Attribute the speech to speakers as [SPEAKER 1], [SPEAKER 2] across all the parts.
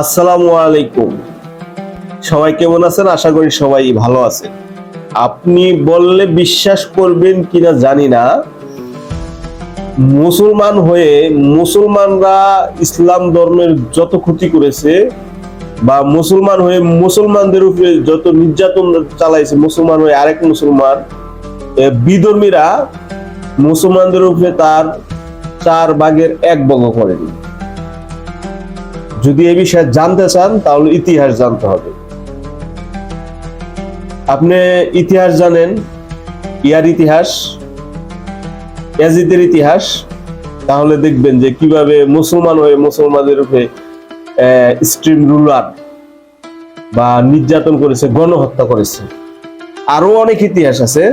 [SPEAKER 1] আসসালামু আলাইকুম। সবাই কেমন আছেন? আশা করি সবাই ভালো আছেন। আপনি বললে বিশ্বাস করবেন কিনা জানি না। মুসলমান হয়ে মুসলমানরা ইসলাম ধর্মের যত ক্ষতি করেছে বা মুসলমান হয়ে মুসলমানদের উপরে যত নির্যাতন চালাইছে মুসলমান হয়ে আরেক মুসলমান বিধর্মীরা মুসলমানদের উপরে তার চার ভাগের এক বগ করেনি। যদি এই বিষয়ে জানতে চান, তাহলে ইতিহাস জানতে হবে। আপনি ইতিহাস জানেন, ইয়ার ইতিহাস, ইয়াজিদের ইতিহাস, তাহলে দেখবেন যে কীভাবে মুসলমান হয়ে মুসলমানদের উপরে স্ট্রিম রুলার বা নির্যাতন করেছে, গণহত্যা করেছে। আরও অনেক ইতিহাস আছে,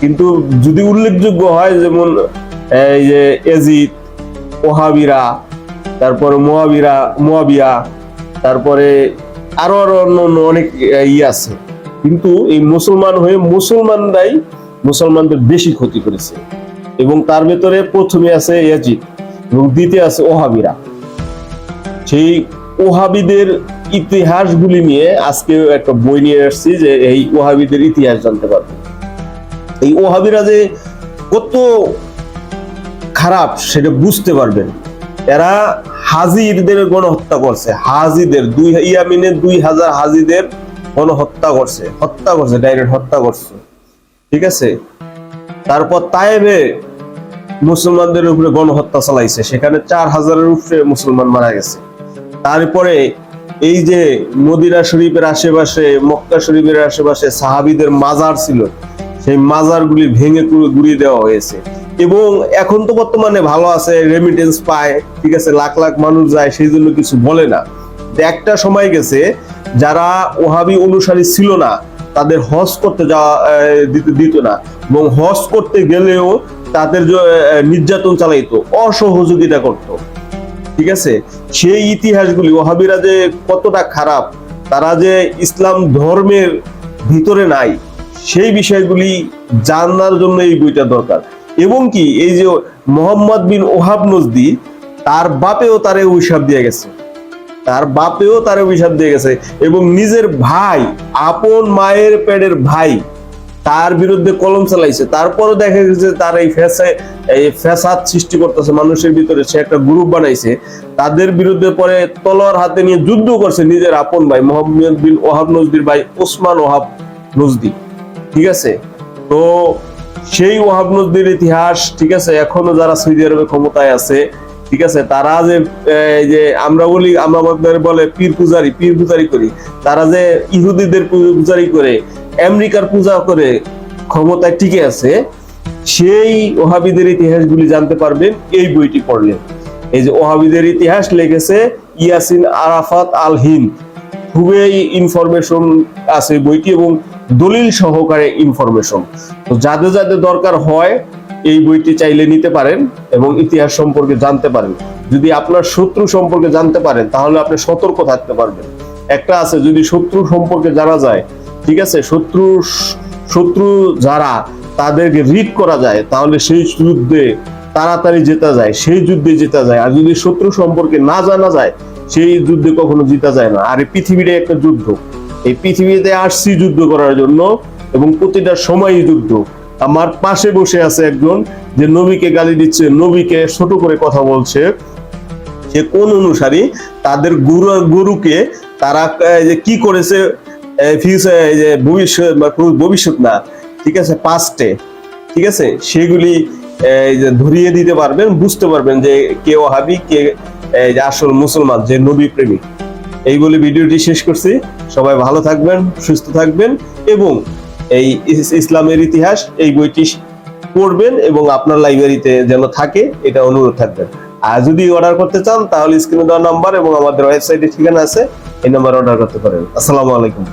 [SPEAKER 1] কিন্তু যদি উল্লেখযোগ্য হয়, যেমন এই যে এজিদ, ওহাবিরা তারপরে মোয়াবিরা, মোয়াবিয়া, তারপরে আরও আরও অন্য অন্য অনেক ই আছে। কিন্তু এই মুসলমান হয়ে মুসলমানরাই মুসলমানদের বেশি ক্ষতি করেছে। এবং তার ভেতরে প্রথমে আছে ইয়াজিদ এবং দ্বিতীয় আছে ওহাবিরা। সেই ওহাবিদের ইতিহাসগুলি নিয়ে আজকে একটা বই নিয়ে আসছি যে এই ওহাবিদের ইতিহাস জানতে পারব। এই ওহাবিরা যে কত খারাপ সেটা বুঝতে পারবেন। এরা হাজিদের গণহত্যা করছে। হাজিদের দুই ইয়ামিনের দুই হাজার হাজিদের গণহত্যা করছে। হত্যা করছে ডাইরেক্ট হত্যা করছে। ঠিক আছে? তারপর তায়েবে মুসলমানদের উপরে গণহত্যা চালাইছে। সেখানে চার হাজারের উপরে মুসলমান মারা গেছে। তারপরে এই যে মদিনা শরীফের আশেপাশে, মক্কা শরীফের আশেপাশে সাহাবিদের মাজার ছিল, সেই মাজারগুলি ভেঙে গুড়িয়ে দেওয়া হয়েছে। এবং এখন তো বর্তমানে ভালো আছে রেমিটেন্স পায়, ঠিক আছে, লাখ লাখ মানুষ যায়, সেই জন্য কিছু বলে না। একটা সময় গেছে, যারা ওহাবি অনুসারী ছিল না, তাদের হজ করতে যাওয়া দিত না। এবং হজ করতে গেলেও তাদের নির্যাতন চালাইতো, অসহযোগিতা করতো। ঠিক আছে? সেই ইতিহাসগুলি, ওহাবিরা যে কতটা খারাপ, তারা যে ইসলাম ধর্মের ভিতরে নাই, সেই বিষয়গুলি জানার জন্য এই বইটা দরকার। এবং কি, এই যে মোহাম্মদ বিন ওহাব নজদি, তার বাপেও তারে অভিশাপ দিয়ে গেছে। তার বাপেও তার অভিশাপ দিয়ে গেছে এবং নিজের ভাই, আপন মায়ের পেটের ভাই, তার বিরুদ্ধে কলম চালাইছে। তারপরও দেখা গেছে তার এই ফেসে, এই ফ্যাসাদ সৃষ্টি করতেছে, মানুষের ভিতরে সে একটা গ্রুপ বানাইছে। তাদের বিরুদ্ধে পরে তলোয়ার হাতে নিয়ে যুদ্ধ করছে নিজের আপন ভাই, মোহাম্মদ বিন ওহাব নজদির ভাই ওসমান ওহাব নজদি। ঠিক আছে? তো সেই ওহাব নজদির ইতিহাস, ঠিক আছে, এখনও যারা সৌদি আরবে ক্ষমতায় আছে, ঠিক আছে, তারা যে যে আমরা বলি, আমরা আমাদের বলে পীর পূজারি পীর পূজারি করি। তারা যে ইহুদিদের পূজারি করে, আমেরিকার পূজা করে ক্ষমতায় টিকে আছে, সেই ওহাবিদের ইতিহাসগুলি জানতে পারবেন, এই বইটি পড়লে। এই যে ওহাবিদের ইতিহাস লিখেছে ইয়াসিন আরাফাত আল হিন্দ খুবই ইনফরমেশন আছে বইটি এবং দলিল সহকারে ইনফরমেশন তো যাদের যাদের দরকার হয়, এই বইটি চাইলে নিতে পারেন এবং ইতিহাস সম্পর্কে জানতে পারেন। যদি আপনার শত্রু সম্পর্কে জানতে পারেন, তাহলে আপনি সতর্ক থাকতে পারবেন। একটা আছে, যদি শত্রু সম্পর্কে জানা যায়, ঠিক আছে, শত্রু শত্রু যারা তাদেরকে রিড করা যায়, তাহলে সেই যুদ্ধে তাড়াতাড়ি জেতা যায়, সেই যুদ্ধে জেতা যায়। আর যদি শত্রু সম্পর্কে না জানা যায় সেই যুদ্ধে কখনো জিতা যায় না। আর এই পৃথিবীটা একটা যুদ্ধ। এই পৃথিবীতে আসছি যুদ্ধ করার জন্য এবং প্রতিটা সময়ই যুদ্ধ। আমার পাশে বসে আছে একজন যে নবীকে গালি দিচ্ছে, নবীকে ছোট করে কথা বলছে। সে কোন অনুসারী? তাদের গুরু, গুরুকে তারা যে কি করেছে? যে ভবিষ্যৎ ভবিষ্যৎ না, ঠিক আছে, পাস্টে, ঠিক আছে? সেগুলি ধরিয়ে দিতে পারবেন, বুঝতে পারবেন যে কে ওহাবি, কে এই যে আসল মুসলমান, যে নবী প্রেমিক। এই বলে ভিডিওটি শেষ করছি। সবাই ভালো থাকবেন, সুস্থ থাকবেন এবং এই ইসলামের ইতিহাস এই বইটি পড়বেন এবং আপনার লাইব্রেরিতে যেন থাকে, এটা অনুরোধ থাকবেন আর যদি অর্ডার করতে চান, তাহলে স্ক্রিনে দেওয়া নাম্বার এবং আমাদের ওয়েবসাইটে ঠিকানা আছে, এই নাম্বার অর্ডার করতে পারেন। আসসালামু আলাইকুম।